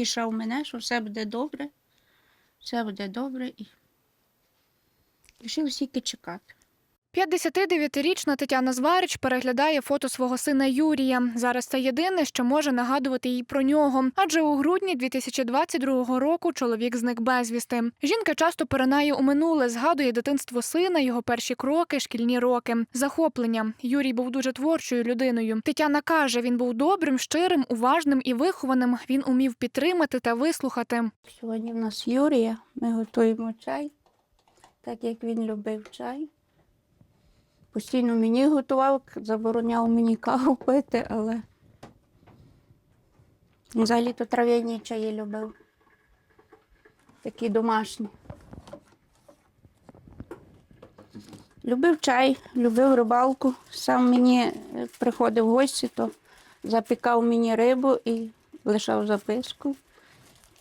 втішав мене, що все буде добре, все буде добре. І рішив стільки чекати. 59-річна Тетяна Зварич переглядає фото свого сина Юрія. Зараз це єдине, що може нагадувати їй про нього. Адже у грудні 2022 року чоловік зник безвісти. Жінка часто перенає у минуле, згадує дитинство сина, його перші кроки, шкільні роки. Захоплення. Юрій був дуже творчою людиною. Тетяна каже, він був добрим, щирим, уважним і вихованим. Він умів підтримати та вислухати. Сьогодні в нас Юрія, ми готуємо чай, так як він любив чай. Постійно мені готував, забороняв мені каву пити, але взагалі то трав'яні чаї любив. Такі домашні. Любив чай, любив рибалку. Сам мені приходив в гості, то запікав мені рибу і лишав записку.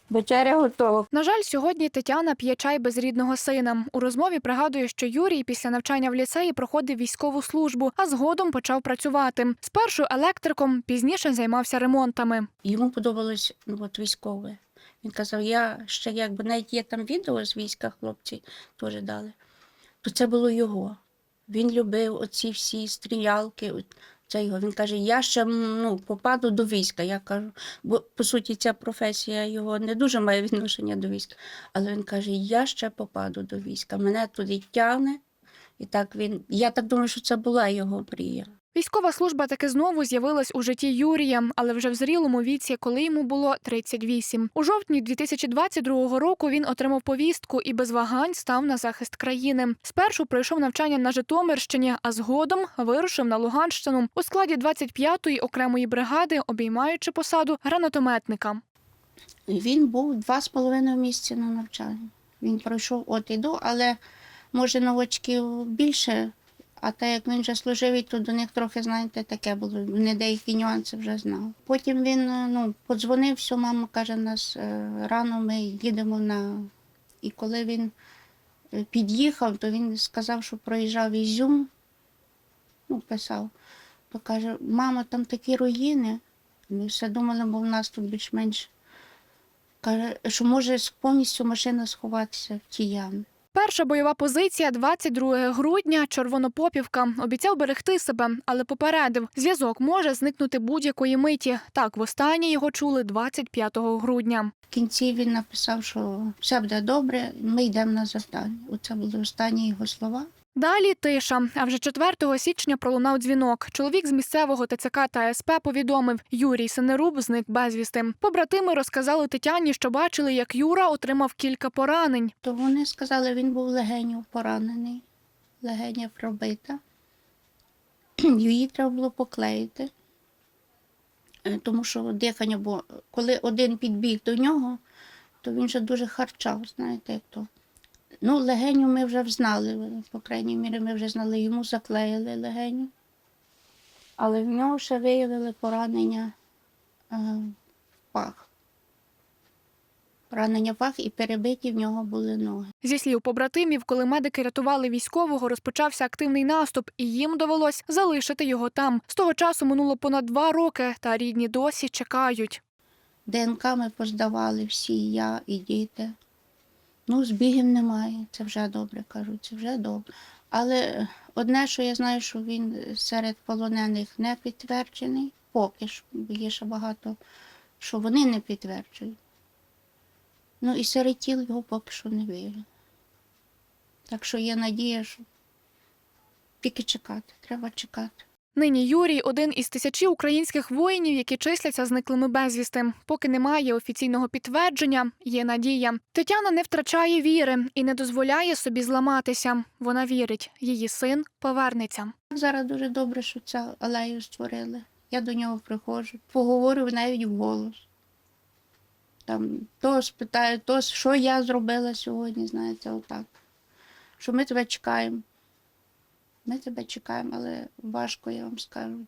Вечеря готова. На жаль, сьогодні Тетяна п'є чай без рідного сина. У розмові пригадує, що Юрій після навчання в ліцеї проходив військову службу, а згодом почав працювати. Спершу електриком, пізніше займався ремонтами. Йому подобалось ну, от, військове. Він казав, я ще якби навіть є там відео з війська, хлопці теж дали, то це було його. Він любив оці всі стрілялки. Це його. Він каже, я ще ну, попаду до війська. Я кажу, бо по суті ця професія його не дуже має відношення до війська. Але він каже, я ще попаду до війська. Мене туди тягне. І так він. Я так думаю, що це була його мрія. Військова служба таки знову з'явилась у житті Юрія, але вже в зрілому віці, коли йому було 38. У жовтні 2022 року він отримав повістку і без вагань став на захист країни. Спершу пройшов навчання на Житомирщині, а згодом вирушив на Луганщину у складі 25-ї окремої бригади, обіймаючи посаду гранатометника. Він був два з половиною місяці на навчанні. Він пройшов от і до, але може новачків більше. А так як він вже служив, то до них трохи, знаєте, таке було. Не деякі нюанси вже знав. Потім він е, ну, подзвонив, все, мама каже, нас е, рано ми їдемо на. І коли він е, під'їхав, то він сказав, що проїжджав Ізюм, ну, писав, то каже, мама, там такі руїни. Ми все думали, бо в нас тут більш-менш Каже, що може повністю машина сховатися в ті ями. Перша бойова позиція 22 грудня. Червонопопівка обіцяв берегти себе, але попередив, зв'язок може зникнути будь-якої миті. Так, востаннє його чули 25 грудня. В кінці він написав, що все буде добре, ми йдемо на завдання. Оце були останні його слова. Далі тиша. А вже 4 січня пролунав дзвінок. Чоловік з місцевого ТЦК та СП повідомив, Юрій Синеруб зник безвісти. Побратими розказали Тетяні, що бачили, як Юра отримав кілька поранень. То вони сказали, він був легенів поранений, легеня пробита. Її треба було поклеїти, Е, тому що дихання, бо коли один підбіг до нього, то він вже дуже харчав, знаєте, як то. Ну, легеню ми вже знали, по крайній мірі, ми вже знали, йому заклеїли легеню. Але в нього ще виявили поранення е, в пах. Поранення в пах і перебиті в нього були ноги. Зі слів побратимів, коли медики рятували військового, розпочався активний наступ, і їм довелось залишити його там. З того часу минуло понад два роки, та рідні досі чекають. ДНК ми поздавали всі, я і діти. Ну, збігів немає, це вже добре, кажуть, це вже добре. Але одне, що я знаю, що він серед полонених не підтверджений, поки що, є ще багато, що вони не підтверджують. Ну і серед тіл його поки що не виявили. Так що є надія, що тільки чекати, треба чекати. Нині Юрій один із тисячі українських воїнів, які числяться зниклими безвісти. Поки немає офіційного підтвердження, є надія. Тетяна не втрачає віри і не дозволяє собі зламатися. Вона вірить, її син повернеться. Зараз дуже добре, що цю алею створили. Я до нього приходжу, поговорю навіть вголос. Там то спитаю, то що я зробила сьогодні, знаєте, отак. Що ми тебе чекаємо. Ми тебе чекаємо, але важко, я вам скажу.